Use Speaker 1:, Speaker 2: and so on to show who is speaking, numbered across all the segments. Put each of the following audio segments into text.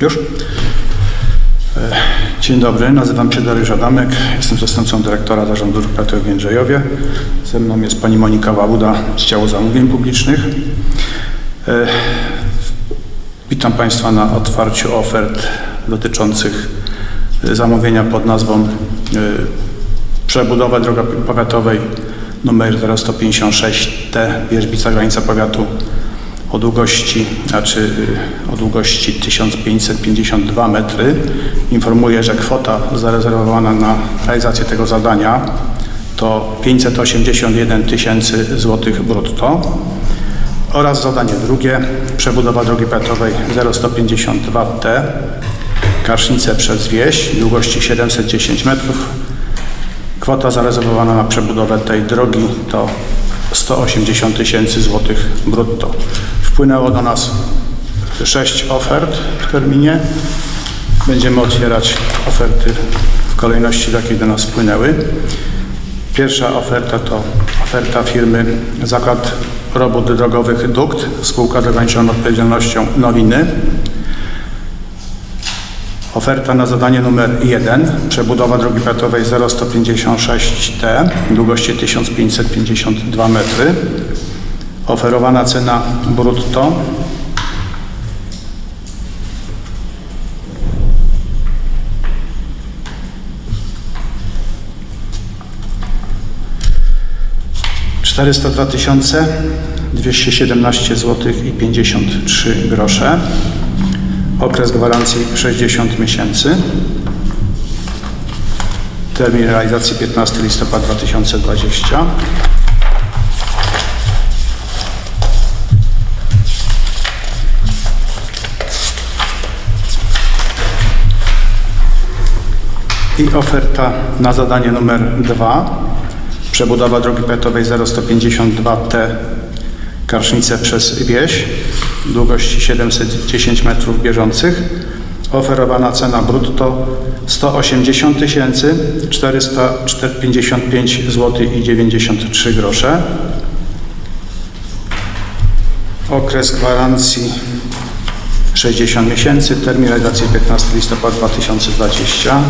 Speaker 1: Już? E, Dzień dobry, nazywam się Dariusz Adamek, jestem zastępcą dyrektora Zarządu Dróg Krajowych w Jędrzejowie. Ze mną jest pani Monika Łabuda z działu zamówień publicznych. E, Witam Państwa na otwarciu ofert dotyczących e, zamówienia pod nazwą przebudowa drogi powiatowej numer 0156T Wierzbica, granica powiatu o długości, znaczy y, o długości 1552 metry. Informuję, że kwota zarezerwowana na realizację tego zadania to 581 tysięcy złotych brutto. Oraz zadanie drugie, przebudowa drogi powiatowej 0152T, Kasznice przez wieś, długości 710 metrów. Kwota zarezerwowana na przebudowę tej drogi to 180 tysięcy złotych brutto. Wpłynęło do nas sześć ofert w terminie. Będziemy otwierać oferty w kolejności, w jakiej do nas wpłynęły. Pierwsza oferta to oferta firmy Zakład Robót Drogowych Dukt, spółka z ograniczoną odpowiedzialnością Nowiny. Oferta na zadanie numer 1, przebudowa drogi powiatowej 0156T, długości 1552 metry. Oferowana cena brutto czterysta dwa tysiące dwieście siedemnaście złotych i 53 grosze. Okres gwarancji 60 miesięcy. Termin realizacji 15 listopada 2020. I oferta na zadanie numer 2. Przebudowa drogi powiatowej 0152T Karsznice przez wieś, długości 710 metrów bieżących. Oferowana cena brutto 180 455 zł i 93 grosze. Okres gwarancji 60 miesięcy, termin realizacji 15 listopada 2020.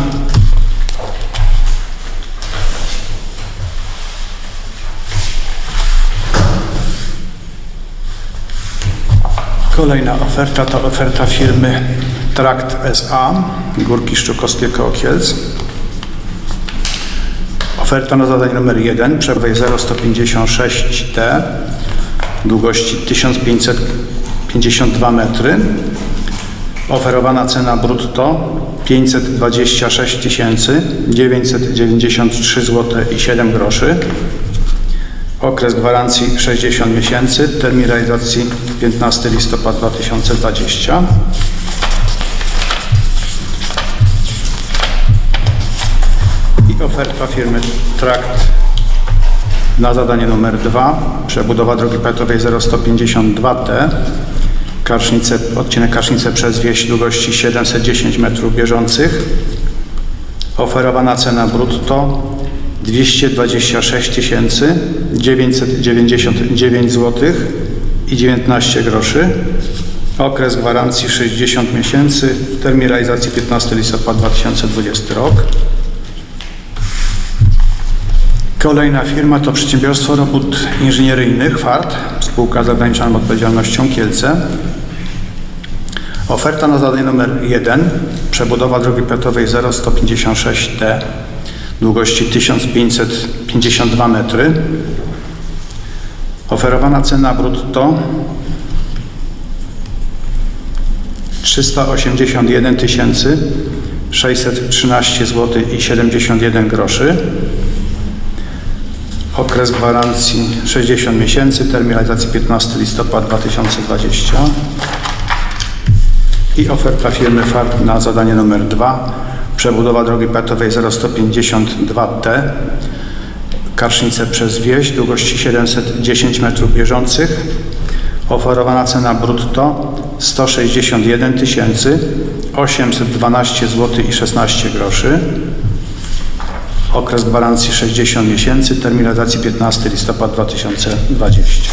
Speaker 1: Kolejna oferta to oferta firmy Trakt SA, Górki Szczukowskie koło Kielc. Oferta na zadanie numer 1, przebieg 0156T, długości 1552 metry. Oferowana cena brutto 526 993 zł i 7 groszy. Okres gwarancji 60 miesięcy, termin realizacji 15 listopada 2020. I oferta firmy Trakt na zadanie numer 2, przebudowa drogi powiatowej 0152T, Karsznice, odcinek Karsznice przez wieś długości 710 metrów bieżących. Oferowana cena brutto 226 999 zł i 19 groszy. Okres gwarancji 60 miesięcy, termin realizacji 15 listopada 2020 rok. Kolejna firma to Przedsiębiorstwo Robót Inżynieryjnych FART, spółka z ograniczoną odpowiedzialnością Kielce. Oferta na zadanie numer 1, przebudowa drogi powiatowej 0156T, długości 1552 metry. Oferowana cena brutto 381 613 zł i 71 groszy. Okres gwarancji 60 miesięcy, termin realizacji 15 listopada 2020. I oferta firmy FART na zadanie numer 2 przebudowa drogi powiatowej 0152T, Karsznice przez wieś, długości 710 metrów bieżących. Oferowana cena brutto 161 812 zł i 16 groszy. Okres gwarancji 60 miesięcy, termin realizacji 15 listopada 2020.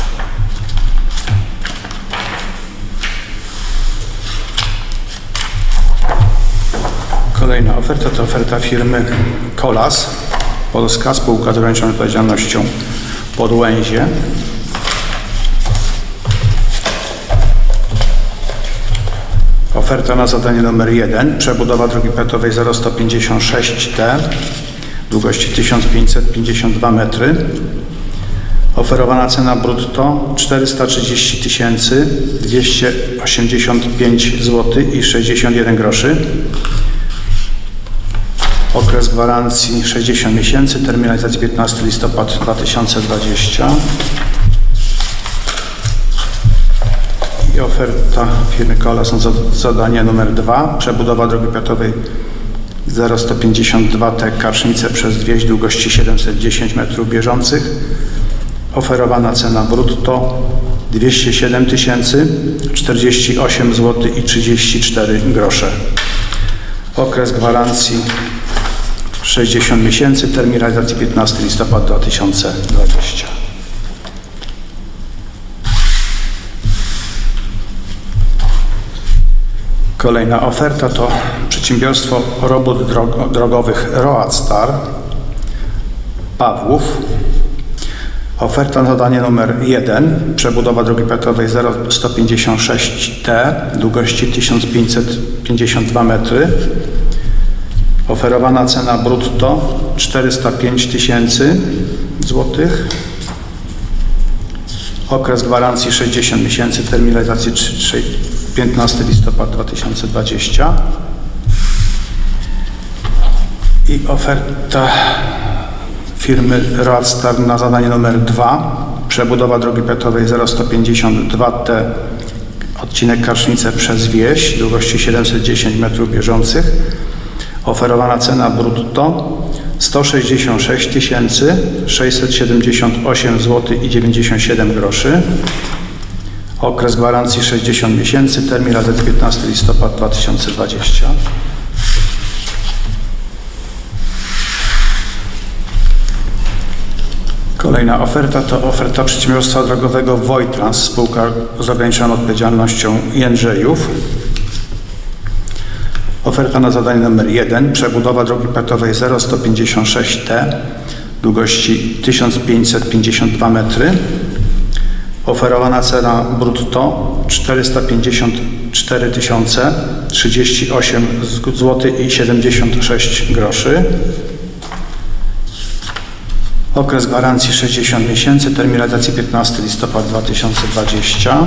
Speaker 1: oferta to oferta firmy Kolas Polska, spółka z ograniczoną odpowiedzialnością Podłęzie. Oferta na zadanie numer 1. Przebudowa drogi petowej 0156T, długości 1552 metry. Oferowana cena brutto 430 285 zł i 61 groszy. Okres gwarancji 60 miesięcy, termin realizacji 15 listopad 2020. I oferta firmy Kola są za- zadanie numer 2. Przebudowa drogi powiatowej 0152T Karsznice przez wieś długości 710 metrów bieżących. Oferowana cena brutto 207 tysięcy 48 zł i 34 grosze. Okres gwarancji 60 miesięcy, termin realizacji 15 listopada 2020. Kolejna oferta to przedsiębiorstwo robót drogo- drogowych Roadstar Pawłów. Oferta na zadanie numer 1. Przebudowa drogi powiatowej 0156T długości 1552 metry. Oferowana cena brutto 405 tysięcy złotych. Okres gwarancji 60 miesięcy, termin realizacji trzy- trzy- 15 listopad 2020. I oferta firmy Roadstar na zadanie numer 2. Przebudowa drogi powiatowej 0152T odcinek Karsznice przez wieś długości 710 metrów bieżących. Oferowana cena brutto 166 678 zł i 97 groszy. Okres gwarancji 60 miesięcy, termin realizacji 15 listopad 2020. Kolejna oferta to oferta przedsiębiorstwa drogowego Wojtrans, spółka z ograniczoną odpowiedzialnością Jędrzejów. Oferta na zadanie numer 1. Przebudowa drogi patowej 0156T długości 1552 metry. Oferowana cena brutto 454 038 zł i 76 groszy. Okres gwarancji 60 miesięcy, termin realizacji 15 listopad 2020.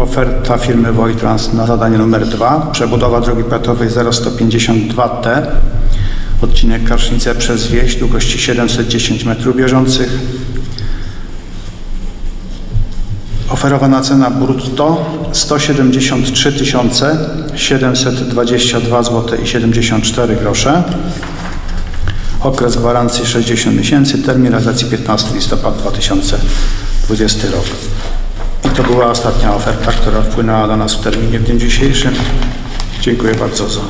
Speaker 1: oferta firmy Wojtrans na zadanie numer 2. Przebudowa drogi powiatowej 0152T, odcinek Karsznice przez wieś, długości 710 metrów bieżących. Oferowana cena brutto 173 722 zł i 74 grosze. Okres gwarancji 60 miesięcy, termin realizacji 15 listopad 2020 rok. I to była ostatnia oferta, która wpłynęła do nas w terminie w dniu dzisiejszym. Dziękuję bardzo za